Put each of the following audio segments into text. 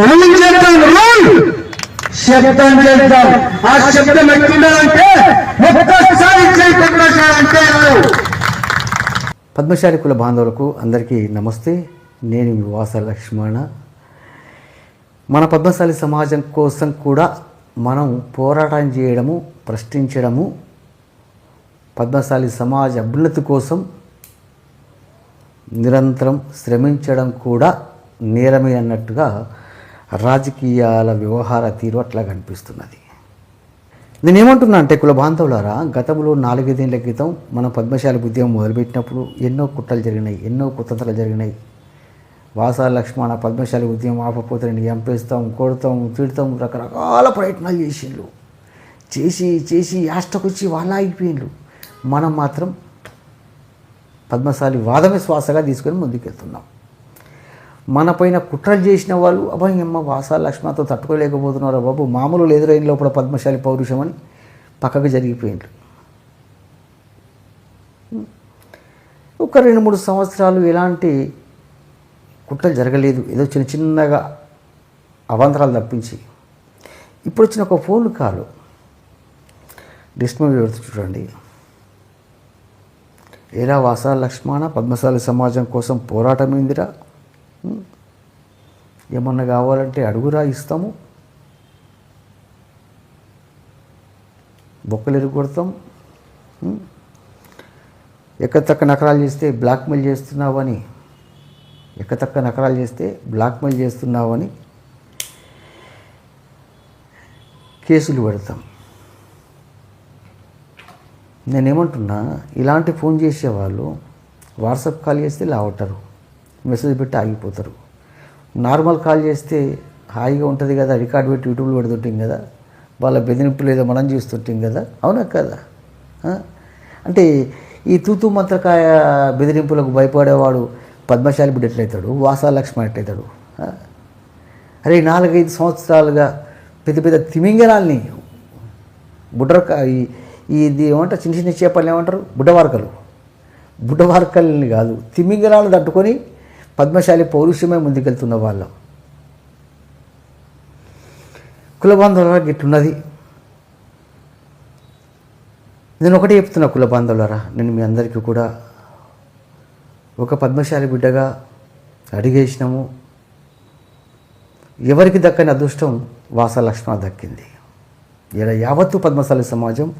Rule చేద్దాం rule! శబ్దం చేద్దాం. ఆ శబ్దం ఎట్లుండాలంటే ఒక్కసారి పద్మశాలంటే పద్మశాలి కుల బాంధవులకు అందరికీ నమస్తే. నేను మీ వాస లక్ష్మణ. మన పద్మశాలి సమాజం కోసం కూడా మనం పోరాటం చేయడము ప్రశ్నించడము పద్మశాలి సమాజ అభ్యున్నతి కోసం నిరంతరం శ్రమించడం కూడా నేరమే అన్నట్టుగా రాజకీయాల వ్యవహార తీరు అట్లా కనిపిస్తున్నది. నేనేమంటున్నా అంటే కుల బాంధవులారా గతంలో నాలుగైదేళ్ళ క్రితం మన పద్మశాలి ఉద్యమం మొదలుపెట్టినప్పుడు ఎన్నో కుట్రలు జరిగినాయి ఎన్నో కుతంత్రాలు జరిగినాయి. వాసా లక్ష్మణ పద్మశాలి ఉద్యమం ఆపపోతే ఎంపేస్తాం చంపేస్తాం కొడతాం తిడతాం రకరకాల ప్రయత్నాలు చేసిండ్రు. చేసి చేసి యాష్టకొచ్చి వాళ్ళ ఆగిపోయిండ్రు. మనం మాత్రం పద్మశాలి వాదమే శ్వాసగా తీసుకొని ముందుకెళ్తున్నాం. మన పైన కుట్రలు చేసిన వాళ్ళు అబ్బాయమ్మ వాసా లక్ష్మణతో తట్టుకోలేకపోతున్నారు బాబు? మామూలు ఎదురైన లోపల పద్మశాలి పౌరుషం అని పక్కకు జరిగిపోయిండ్రు. ఒక రెండు మూడు సంవత్సరాలు ఎలాంటి కుట్రలు జరగలేదు. ఏదో చిన్న చిన్నగా అవాంతరాలు తప్పించి. ఇప్పుడు వచ్చిన ఒక ఫోన్ కాల్. డిస్ప్లే పెడుతూ చూడండి. ఎలా వాసా లక్ష్మణ పద్మశాలి సమాజం కోసం పోరాటం ఏందిరా ఏమన్నా కావాలంటే అడుగురా ఇస్తాము. బొక్కలు ఎరుగొడతాం. ఎక్కతక్క నకరాలు చేస్తే బ్లాక్మెయిల్ చేస్తున్నావని ఎక్కతక్క నకరాలు చేస్తే బ్లాక్మెయిల్ చేస్తున్నావని కేసులు పెడతాం. నేనేమంటున్నా ఇలాంటి ఫోన్ చేసేవాళ్ళు వాట్సాప్ కాల్ చేస్తే లావటరు. మెసేజ్ పెట్టి ఆగిపోతారు. నార్మల్ కాల్ చేస్తే హాయిగా ఉంటుంది కదా రికార్డ్ పెట్టి యూట్యూబ్లో పెడుతుంటాం కదా వాళ్ళ బెదిరింపులు ఏదో మనం చూస్తుంటాం కదా అవునా కదా? అంటే ఈ తూతు మంత్రకాయ బెదిరింపులకు భయపడేవాడు పద్మశాలి బిడ్డ ఎట్లయితాడు వాసాలక్ష్మణ్ ఎట్లయితాడు అరే నాలుగైదు సంవత్సరాలుగా పెద్ద పెద్ద తిమింగలాల్ని బుడ్రక ఈ ఇది ఏమంటారు చిన్న చిన్న చేపలు ఏమంటారు బుడ్డవార్కలు. బుడ్డవార్కల్ని కాదు తిమింగలాలు తట్టుకొని పద్మశాలి పౌరుషమే ముందుకెళ్తున్న వాళ్ళం. కులబాంధవులరా గిట్టున్నది. నేను ఒకటే చెప్తున్నా కులబాంధవులరా నేను మీ అందరికీ కూడా. ఒక పద్మశాలి బిడ్డగా అడిగేసినాము. ఎవరికి దక్కని అదృష్టం? వాసలక్ష్మణ దక్కింది. ఇలా యావత్తు పద్మశాలి సమాజం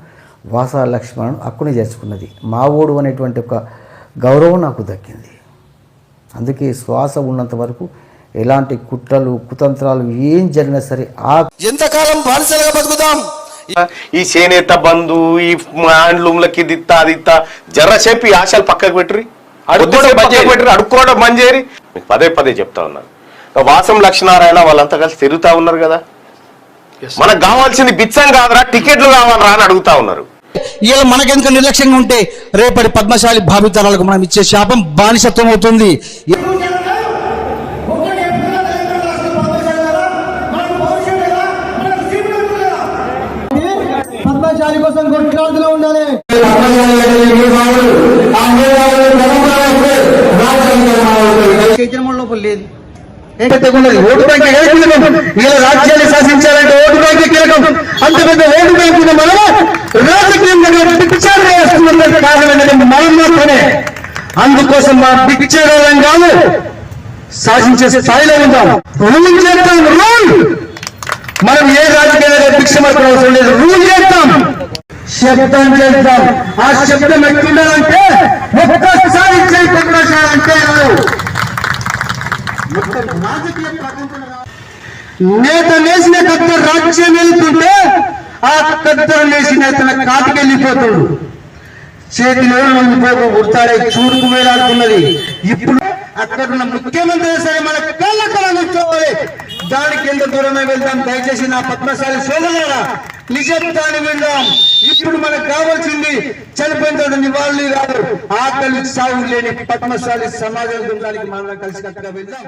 వాసలక్ష్మణను హక్కుని చేర్చుకున్నది. మా ఓడు అనేటువంటి ఒక గౌరవం నాకు దక్కింది. అందుకే శ్వాస ఉన్నంత వరకు ఎలాంటి కుట్రలు కుతంత్రాలు ఏం జరిగినా సరే ఆ ఎంతకాలం బానిసలుగా బతుకుతాం ఈ చేనేత బంధు ఈ హ్యాండ్లూమ్లకి దిత్తా దిత్తా జర్ర చెప్పి ఈ ఆశలు పక్కకు పెట్టరి. పక్కకు పెట్టరి అడుక్కోవడం బంద్ చేయరి మీకు పదే పదే చెప్తా ఉన్నాను ఇక వాసం లక్ష్మీనారాయణ వాళ్ళంతా కలిసి తిరుగుతా ఉన్నారు కదా. మనకు కావాల్సింది బిచ్చం కాదురా టికెట్లు కావాలరా అని అడుగుతా ఉన్నారు. ఇలా మనకెందుకు నిర్లక్ష్యంగా ఉంటే రేపటి పద్మశాలి భావితరాలకు మనం ఇచ్చే శాపం బానిసత్వం అవుతుంది. పద్మశాలి కోసం కొట్లాడుతూ ఉండాలి. చైతన్యం లోపల లేదు. ఓటు బ్యాంక్ కీలకం ఇలా రాజ్యాన్ని శాసించాలంటే ఓటు బ్యాంక్ కీలకం. అంత పెద్ద ఓటు బ్యాంక్ ఉన్న కోసం మా పిక్చర్ కాదు. సాధించే స్థాయిలో ఉందాం. రూల్ చేద్దాం రూల్! మనం ఏ రాజకీయాలు భిక్షమర్పణ అవసరం లేదు. రూల్ చేద్దాం. శబ్దం చేద్దాం. ఆ శబ్దం ఎట్లుండాలంటే ఒక్కసారి చేయి నేత నేసిన కత్త రాజ్యం వెళ్తుంటే ఆ కత్త నేసిన అతను కాటికి వెళ్ళిపోతాడు. చేతిలో ఉండిపోక ఉడతాడే చూడుకు వేలాడుతున్నది. ఇప్పుడు అక్కడ ఉన్న ముఖ్యమంత్రి సరే మన కళ్ళ దానికి ఎంత దూరమే వెళ్దాం? దయచేసి నా పద్మశాలి సోదరులారా నిజత్వాన్ని విందాం. ఇప్పుడు మనకు కావాల్సింది చనిపోయిన తోడు నివాళులు కాదు. ఆకలి సాగు లేని పద్మశాలి సమాజం దానికి మనం కలిసి కట్టుగా వెళ్దాం.